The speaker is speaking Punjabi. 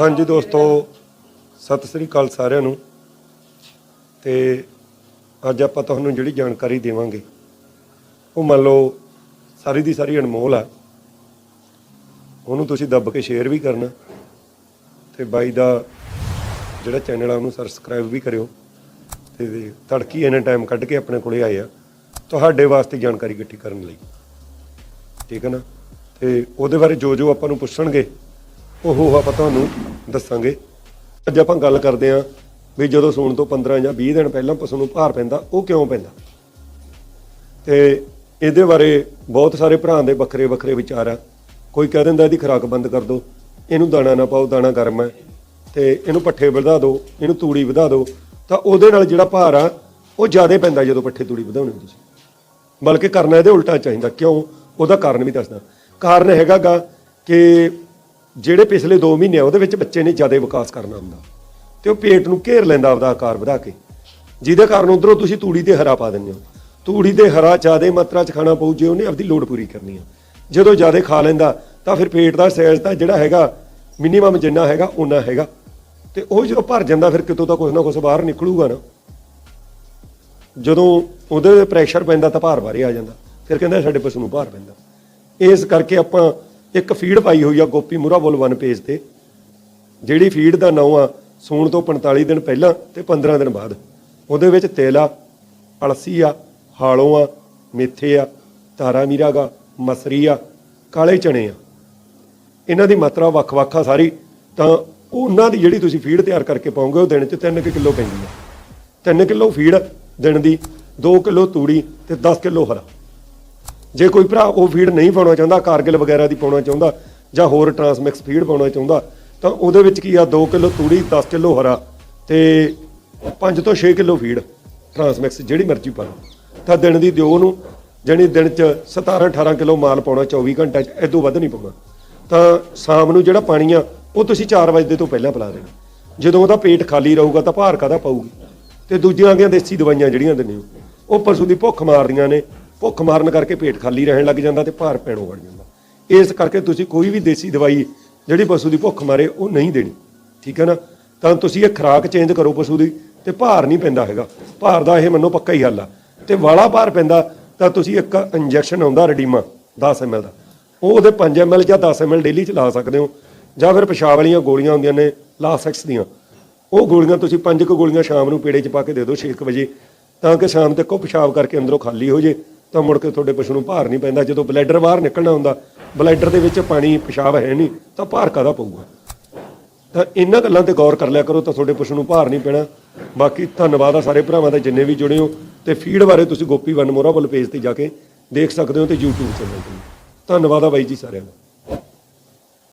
ਹਾਂਜੀ ਦੋਸਤੋ, ਸਤਿ ਸ੍ਰੀ ਅਕਾਲ ਸਾਰਿਆਂ ਨੂੰ। ਤੇ ਅੱਜ ਆਪਾਂ ਤੁਹਾਨੂੰ ਜਿਹੜੀ ਜਾਣਕਾਰੀ ਦੇਵਾਂਗੇ, ਉਹ ਮੰਨ ਲਓ ਸਾਰੀ ਦੀ ਸਾਰੀ ਅਨਮੋਲ ਆ। ਉਹਨੂੰ ਤੁਸੀਂ ਦੱਬ ਕੇ ਸ਼ੇਅਰ ਵੀ ਕਰਨਾ ਤੇ ਬਾਈ ਦਾ ਜਿਹੜਾ ਚੈਨਲ ਆ ਉਹਨੂੰ ਸਬਸਕ੍ਰਾਈਬ ਵੀ ਕਰਿਓ। ਤੇ ਤੜਕੀ ਇਹਨੇ ਟਾਈਮ ਕੱਢ ਕੇ ਆਪਣੇ ਕੋਲੇ ਆਏ ਆ ਤੁਹਾਡੇ ਵਾਸਤੇ ਜਾਣਕਾਰੀ ਇਕੱਠੀ ਕਰਨ ਲਈ। ਠੀਕ ਹੈ ਨਾ? ਤੇ ਉਹਦੇ ਬਾਰੇ ਜੋ ਜੋ ਆਪਾਂ ਨੂੰ ਪੁੱਛਣਗੇ ਉਹ ਆਪਾਂ ਤੁਹਾਨੂੰ ਦੱਸਾਂਗੇ। ਅੱਜ ਆਪਾਂ ਗੱਲ ਕਰਦੇ ਆਂ ਵੀ ਜਦੋਂ ਸੌਣ ਤੋਂ 15 ਜਾਂ 20 ਦਿਨ ਪਹਿਲਾਂ ਪਸ਼ੂ ਨੂੰ ਭਾਰ ਪੈਂਦਾ, ਉਹ ਕਿਉਂ ਪੈਂਦਾ? ਤੇ ਇਹਦੇ ਬਾਰੇ ਬਹੁਤ ਸਾਰੇ ਭਰਾ ਦੇ ਵੱਖਰੇ ਵੱਖਰੇ ਵਿਚਾਰ ਆ। ਕੋਈ ਕਹਿ ਦਿੰਦਾ ਇਹਦੀ ਖੁਰਾਕ ਬੰਦ ਕਰ ਦਿਓ, ਇਹਨੂੰ ਦਾਣਾ ਨਾ ਪਾਓ, ਦਾਣਾ ਗਰਮ ਹੈ। ਤੇ ਇਹਨੂੰ ਪੱਠੇ ਵਧਾ ਦਿਓ, ਇਹਨੂੰ ਤੂੜੀ ਵਧਾ ਦਿਓ, ਤਾਂ ਉਹਦੇ ਨਾਲ ਜਿਹੜਾ ਭਾਰ ਆ, ਉਹ ਜ਼ਿਆਦਾ ਪੈਂਦਾ ਜਦੋਂ ਪੱਠੇ ਤੂੜੀ ਵਧਾਉਣੇ ਤੁਸੀਂ। ਬਲਕਿ ਕਰਨਾ ਇਹਦੇ ਉਲਟਾ ਚਾਹੀਦਾ, ਕਿਉਂ? ਉਹਦਾ ਕਾਰਨ ਵੀ ਦੱਸਦਾ। ਕਾਰਨ ਹੈਗਾਗਾ ਕਿ ਜਿਹੜੇ ਪਿਛਲੇ 2 ਮਹੀਨੇ ਆ, ਉਹਦੇ ਵਿੱਚ ਬੱਚੇ ਨੇ ਜ਼ਿਆਦਾ ਵਿਕਾਸ ਕਰਨਾ ਹੁੰਦਾ। ਤੇ ਉਹ ਪੇਟ ਨੂੰ ਘੇਰ ਲੈਂਦਾ ਆਪਦਾ ਆਕਾਰ ਵਧਾ ਕੇ। ਜਿਹਦੇ ਕਾਰਨ ਉਧਰੋਂ ਤੁਸੀਂ ਤੂੜੀ ਤੇ ਹਰਾ ਪਾ ਦਿੰਦੇ ਹੋ। ਤੂੜੀ ਤੇ ਹਰਾ ਜ਼ਿਆਦਾ ਮਾਤਰਾ 'ਚ ਖਾਣਾ ਪਊ, ਜੇ ਉਹਨੇ ਆਪਦੀ ਲੋੜ ਪੂਰੀ ਕਰਨੀ ਆ। ਜਦੋਂ ਜ਼ਿਆਦਾ ਖਾ ਲੈਂਦਾ, ਤਾਂ ਫਿਰ ਪੇਟ ਦਾ ਸਾਈਜ਼ ਤਾਂ ਜਿਹੜਾ ਹੈਗਾ ਮਿਨੀਮਮ ਜਿੰਨਾ ਹੈਗਾ ਉਨਾ ਹੈਗਾ। ਤੇ ਉਹ ਜਦੋਂ ਭਰ ਜਾਂਦਾ, ਫਿਰ ਕਿਤੋਂ ਤਾਂ ਕੁਝ ਨਾ ਕੁਝ ਬਾਹਰ ਨਿਕਲੂਗਾ ਨਾ। ਜਦੋਂ ਉਹਦੇ ਤੇ ਪ੍ਰੈਸ਼ਰ ਪੈਂਦਾ, ਤਾਂ ਭਾਰ ਬਾਰੇ ਆ ਜਾਂਦਾ। ਫਿਰ ਕਹਿੰਦਾ, ਸਾਡੇ ਪਸ਼ੂ ਨੂੰ ਭਾਰ ਪੈਂਦਾ। ਇਸ ਕਰਕੇ ਆਪਾਂ ਇੱਕ ਫੀਡ ਪਾਈ ਹੋਈ ਆ ਗੋਪੀ ਮੁਰਾ ਬੁੱਲ ਵਨ ਪੇਜ ਤੇ। ਜਿਹੜੀ ਫੀਡ ਦਾ ਨਾਮ ਆ, ਸੂਣ ਤੋਂ 45 ਦਿਨ ਪਹਿਲਾਂ ਤੇ 15 ਦਿਨ ਬਾਅਦ। ਉਹਦੇ ਵਿੱਚ ਤੇਲ ਆ ਅਲਸੀ ਆ, ਹਾਲੋਂ ਆ, ਮੇਥੇ ਆ ਤਾਰਾ ਮੀਰਾ ਗਾ ਮਸਰੀ ਆ, ਕਾਲੇ ਚਣੇ ਆ। ਇਹਨਾਂ ਦੀ ਮਾਤਰਾ ਵੱਖ-ਵੱਖ ਆ ਸਾਰੀ। ਤਾਂ ਉਹਨਾਂ ਦੀ ਜਿਹੜੀ ਤੁਸੀਂ ਫੀਡ ਤਿਆਰ ਕਰਕੇ ਪਾਉਂਗੇ, ਉਹ ਦਿਨ 'ਚ 3 ਕਿਲੋ ਪੈਂਦੀ ਆ। 3 ਕਿਲੋ ਫੀਡ ਦਿਨ ਦੀ 2 ਕਿਲੋ ਤੂੜੀ ਤੇ 10 ਕਿਲੋ ਹਰਾ। ਜੇ ਕੋਈ ਭਰਾ ਉਹ ਫੀਡ ਨਹੀਂ ਪਾਉਣਾ ਚਾਹੁੰਦਾ, ਕਾਰਗਿਲ ਵਗੈਰਾ ਦੀ ਪਾਉਣਾ ਚਾਹੁੰਦਾ ਜਾਂ ਹੋਰ ਟਰਾਂਸਮਿਕਸ ਫੀਡ ਪਾਉਣਾ ਚਾਹੁੰਦਾ, ਤਾਂ ਉਹਦੇ ਵਿੱਚ ਕੀ ਆ? 2 ਕਿਲੋ ਤੂੜੀ 10 ਕਿਲੋ ਹਰਾ ਤੇ 5 ਤੋਂ 6 ਕਿਲੋ ਫੀਡ ਟਰਾਂਸਮਿਕਸ ਜਿਹੜੀ ਮਰਜ਼ੀ ਪਾ ਲਓ। ਤਾਂ ਦਿਨ ਦੀ ਦਿਓ ਨੂੰ, ਜਾਣੀ ਦਿਨ ਚ 17 18 ਕਿਲੋ ਮਾਲ ਪਾਉਣਾ 24 ਘੰਟੇ ਚ ਇਦੋਂ ਵੱਧ ਨਹੀਂ ਪਾਉਣਾ। ਤਾਂ ਸ਼ਾਮ ਨੂੰ ਜਿਹੜਾ ਪਾਣੀ ਆ, ਉਹ ਤੁਸੀਂ 4 ਵਜੇ ਤੋਂ ਪਹਿਲਾਂ ਪਿਲਾ ਦੇਣਾ। ਜਦੋਂ ਉਹਦਾ ਪੇਟ ਖਾਲੀ ਰਹੂਗਾ ਤਾਂ ਭਾਰ ਕਾਦਾ ਪਾਊਗੀ? ਤੇ ਦੂਜੀਆਂ ਆ ਗਈਆਂ ਦੇਸੀ ਦਵਾਈਆਂ ਜਿਹੜੀਆਂ ਦਿੰਦੇ ਹੋ, ਉਹ ਪਸ਼ੂ ਦੀ ਭੁੱਖ ਮਾਰਦੀਆਂ ਨੇ ਭੁੱਖ ਮਾਰਨ ਕਰਕੇ ਪੇਟ ਖਾਲੀ ਰਹਿਣ ਲੱਗ ਜਾਂਦਾ ਤੇ ਭਾਰ ਪੈਣੋਂ ਵੜ ਜਾਂਦਾ। ਇਸ ਕਰਕੇ ਤੁਸੀਂ ਕੋਈ ਵੀ ਦੇਸੀ ਦਵਾਈ ਜਿਹੜੀ ਪਸ਼ੂ ਦੀ ਭੁੱਖ ਮਾਰੇ, ਉਹ ਨਹੀਂ ਦੇਣੀ। ਠੀਕ ਹੈ ਨਾ? ਤਾਂ ਤੁਸੀਂ ਇਹ ਖੁਰਾਕ ਚੇਂਜ ਕਰੋ ਪਸ਼ੂ ਦੀ ਤੇ ਭਾਰ ਨਹੀਂ ਪੈਂਦਾ ਹੈਗਾ। ਭਾਰ ਦਾ ਇਹ ਮੰਨੋ ਪੱਕਾ ਹੀ ਹੱਲ ਆ। ਤੇ ਵਾਲਾ ਭਾਰ ਪੈਂਦਾ, ਤਾਂ ਤੁਸੀਂ ਇੱਕ ਇੰਜੈਕਸ਼ਨ ਆਉਂਦਾ ਰਡੀਮਾ 10 ml ਦਾ। ਉਹ ਉਹਦੇ 5 ml ਜਾਂ 10 ml ਡੇਲੀ ਚ ਲਾ ਸਕਦੇ ਹੋ, ਜਾਂ ਫਿਰ ਪਿਸ਼ਾਬ ਵਾਲੀਆਂ ਗੋਲੀਆਂ ਹੁੰਦੀਆਂ ਨੇ, ਲਾਸੈਕਸ ਦੀਆਂ। ਉਹ ਗੋਲੀਆਂ ਤੁਸੀਂ ਪੰਜ ਕੁ ਗੋਲੀਆਂ ਸ਼ਾਮ ਨੂੰ ਪੇੜੇ 'ਚ ਪਾ ਕੇ ਦੇ ਦਿਓ 6 ਵਜੇ, ਤਾਂ ਕਿ ਸ਼ਾਮ ਤੱਕ ਉਹ ਪਿਸ਼ਾਬ ਕਰਕੇ ਅੰਦਰੋਂ ਖਾਲੀ ਹੋ ਜੇ। ਤਾਂ ਮੁੜ ਕੇ ਤੁਹਾਡੇ ਪਸ਼ੂ ਨੂੰ ਭਾਰ ਨਹੀਂ ਪੈਂਦਾ, ਜਦੋਂ ਬਲੈਡਰ ਬਾਹਰ ਨਿਕਲਣਾ ਹੁੰਦਾ ਬਲੈਡਰ ਦੇ ਵਿੱਚ ਪਾਣੀ, ਪਿਸ਼ਾਬ ਹੈ ਨਹੀਂ, ਤਾਂ ਭਾਰ ਕਾਦਾ ਪਊਗਾ? ਤਾਂ ਇਹਨਾਂ ਗੱਲਾਂ ਤੇ ਗੌਰ ਕਰ ਲਿਆ ਕਰੋ, ਤਾਂ ਤੁਹਾਡੇ ਪਸ਼ੂ ਨੂੰ ਭਾਰ ਨਹੀਂ ਪੈਣਾ। ਬਾਕੀ ਧੰਨਵਾਦ ਆ ਸਾਰੇ ਭਰਾਵਾਂ ਦਾ ਜਿੰਨੇ ਵੀ ਜੁੜੇ ਹੋ, ਤੇ ਫੀਡ ਬਾਰੇ ਤੁਸੀਂ ਗੋਪੀ ਵਨ ਮੋਰਾ ਵੱਲ ਪੇਜ ਤੇ ਜਾ ਕੇ ਦੇਖ ਸਕਦੇ ਹੋ ਤੇ YouTube ਚੈਨਲ ਤੇ। ਧੰਨਵਾਦ ਆ ਬਾਈ ਜੀ ਸਾਰਿਆਂ ਦਾ।